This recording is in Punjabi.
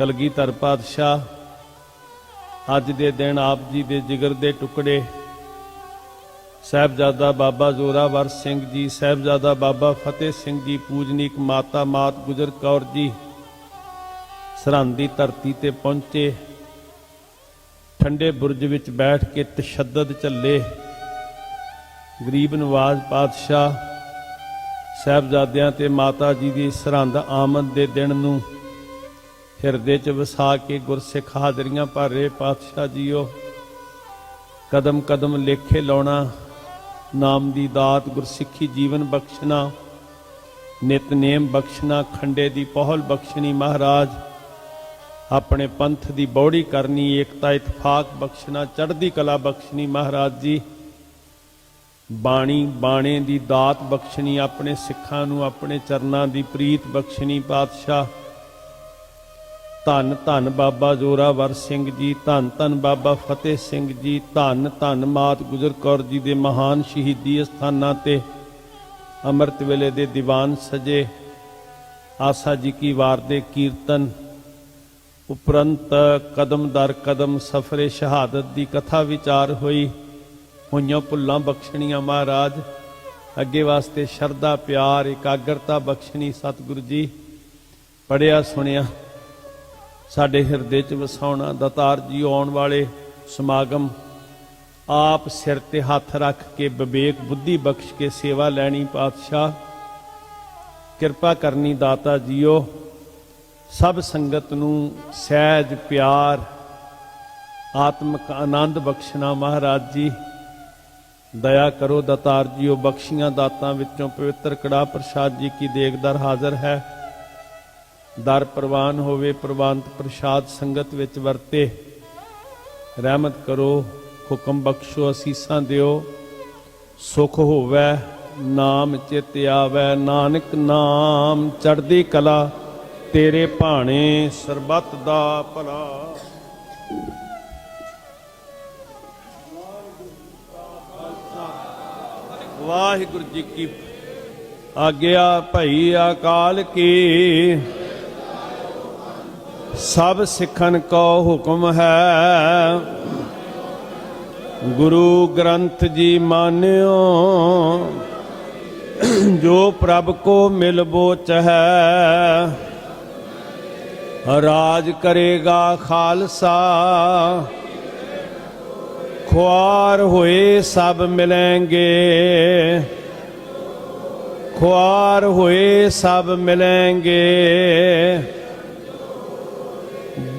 ਕਲਗੀਧਰ ਪਾਤਸ਼ਾਹ, ਅੱਜ ਦੇ ਦਿਨ ਆਪ ਜੀ ਦੇ ਜਿਗਰ ਦੇ ਟੁਕੜੇ। ਸਾਹਿਬਜ਼ਾਦਾ ਬਾਬਾ ਜ਼ੋਰਾਵਰ ਸਿੰਘ ਜੀ, ਸਾਹਿਬਜ਼ਾਦਾ ਬਾਬਾ ਫਤਿਹ ਸਿੰਘ ਜੀ, ਪੂਜਨੀਕ ਮਾਤਾ ਮਾਤ ਗੁਜਰ ਕੌਰ ਜੀ ਸਰਹੰਦੀ ਧਰਤੀ ਤੇ ਪਹੁੰਚੇ। ਠੰਡੇ ਬੁਰਜ ਵਿੱਚ ਬੈਠ ਕੇ ਤਸ਼ੱਦਦ ਝੱਲੇ। ਗਰੀਬ ਨਵਾਜ਼ ਪਾਤਸ਼ਾਹ, ਸਾਹਿਬਜ਼ਾਦਿਆਂ ਤੇ ਮਾਤਾ ਜੀ ਦੀ ਸਰਹੰਦ ਆਮਦ ਦੇ ਦਿਨ ਨੂੰ ਹਿਰਦੇ 'ਚ ਵਸਾ ਕੇ ਗੁਰਸਿੱਖ ਹਾਜ਼ਰੀਆਂ ਭਰ ਰਹੇ ਪਾਤਸ਼ਾਹ ਜੀਓ। ਕਦਮ ਕਦਮ ਲੇਖੇ ਲਾਉਣਾ, ਨਾਮ ਦੀ ਦਾਤ ਗੁਰਸਿੱਖੀ ਜੀਵਨ ਬਖਸ਼ਣਾ ਨਿਤਨੇਮ ਬਖਸ਼ਣਾ, ਖੰਡੇ ਦੀ ਪਹਲ ਬਖਸ਼ਣੀ ਮਹਾਰਾਜ। ਆਪਣੇ ਪੰਥ ਦੀ ਬੌੜੀ ਕਰਨੀ, ਏਕਤਾ, ਇਤਫਾਕ ਬਖਸ਼ਣਾ, ਚੜ੍ਹਦੀ ਕਲਾ ਬਖਸ਼ਣੀ ਮਹਾਰਾਜ ਜੀ। ਬਾਣੀ, ਬਾਣੇ ਦੀ ਦਾਤ ਬਖਸ਼ਣੀ, ਆਪਣੇ ਸਿੱਖਾਂ ਨੂੰ ਆਪਣੇ ਚਰਨਾਂ ਦੀ ਪ੍ਰੀਤ ਬਖਸ਼ਣੀ ਪਾਤਸ਼ਾਹ। ਧੰਨ ਧੰਨ ਬਾਬਾ ਜ਼ੋਰਾਵਰ ਸਿੰਘ ਜੀ, ਧੰਨ ਧੰਨ ਬਾਬਾ ਫਤਿਹ ਸਿੰਘ ਜੀ, ਧੰਨ ਧੰਨ ਮਾਤ ਗੁਜਰ ਕੌਰ ਜੀ ਦੇ ਮਹਾਨ ਸ਼ਹੀਦੀ ਸਥਾਨਾਂ ਤੇ ਅੰਮ੍ਰਿਤ ਵੇਲੇ ਦੇ ਦੀਵਾਨ ਸਜੇ। ਆਸਾ ਜੀ ਕੀ ਵਾਰ ਦੇ ਕੀਰਤਨ, ਉਪਰੰਤ ਕਦਮ ਦਰ ਕਦਮ ਸਫਰੇ ਸ਼ਹਾਦਤ ਦੀ ਕਥਾ ਵਿਚਾਰ ਹੋਈ। ਹੋਈਆਂ ਭੁੱਲਾਂ ਬਖਸ਼ਣੀਆਂ ਮਹਾਰਾਜ, ਅੱਗੇ ਵਾਸਤੇ ਸ਼ਰਧਾ, ਪਿਆਰ, ਇਕਾਗਰਤਾ ਬਖਸ਼ਣੀ ਸਤਿਗੁਰੂ ਜੀ। ਪੜਿਆ ਸੁਣਿਆ ਸਾਡੇ ਹਿਰਦੇ 'ਚ ਵਸਾਉਣਾ, ਦਤਾਰ ਜੀ ਆਉਣ ਵਾਲੇ ਸਮਾਗਮ, ਆਪ ਸਿਰ ਤੇ ਹੱਥ ਰੱਖ ਕੇ ਵਿਵੇਕ ਬੁੱਧੀ ਬਖਸ਼ ਕੇ ਸੇਵਾ ਲੈਣੀ ਪਾਤਸ਼ਾਹ। ਕਿਰਪਾ ਕਰਨੀ ਦਾਤਾ ਜੀਓ, ਸਭ ਸੰਗਤ ਨੂੰ ਸਹਿਜ ਪਿਆਰ, ਆਤਮਿਕ ਆਨੰਦ ਬਖਸ਼ਣਾ ਮਹਾਰਾਜ ਜੀ। ਦਇਆ ਕਰੋ ਦਤਾਰ ਜੀਓ, ਬਖਸ਼ੀਆਂ ਦਾਤਾਂ ਵਿੱਚੋਂ ਪਵਿੱਤਰ ਕੜਾ ਪ੍ਰਸਾਦ ਜੀ ਕੀ ਦੇਖਦਰ ਹਾਜ਼ਰ ਹੈ। ਦਰ ਪ੍ਰਵਾਨ ਹੋਵੇ, ਪ੍ਰਵਾਨਤ ਪ੍ਰਸਾਦ ਸੰਗਤ ਵਿੱਚ ਵਰਤੇ। ਰਹਿਮਤ ਕਰੋ, ਹੁਕਮ ਬਖਸ਼ੋ, ਅਸੀਸਾਂ ਦਿਓ। ਸੁਖ ਹੋਵੇ, ਨਾਮ ਚਿਤ ਆਵੇ, ਨਾਨਕ ਨਾਮ ਚੜ੍ਹਦੀ ਕਲਾ, ਤੇਰੇ ਭਾਣੇ ਸਰਬੱਤ ਦਾ ਭਲਾ। ਵਾਹਿਗੁਰੂ ਜੀ ਕੀ ਆਗਿਆ ਭਈ ਅਕਾਲ ਕੀ। ਸਭ ਸਿੱਖਣ ਕੋ ਹੁਕਮ ਹੈ। ਗੁਰੂ ਗ੍ਰੰਥ ਜੀ ਮਾਨਿਓ, ਜੋ ਪ੍ਰਭ ਕੋ ਮਿਲਬੋ ਚਹੈ ਰਾਜ ਕਰੇਗਾ ਖਾਲਸਾ। ਖੁਆਰ ਹੋਏ ਸਭ ਮਿਲेंगे ਖੁਆਰ ਹੋਏ ਸਭ ਮਿਲेंगे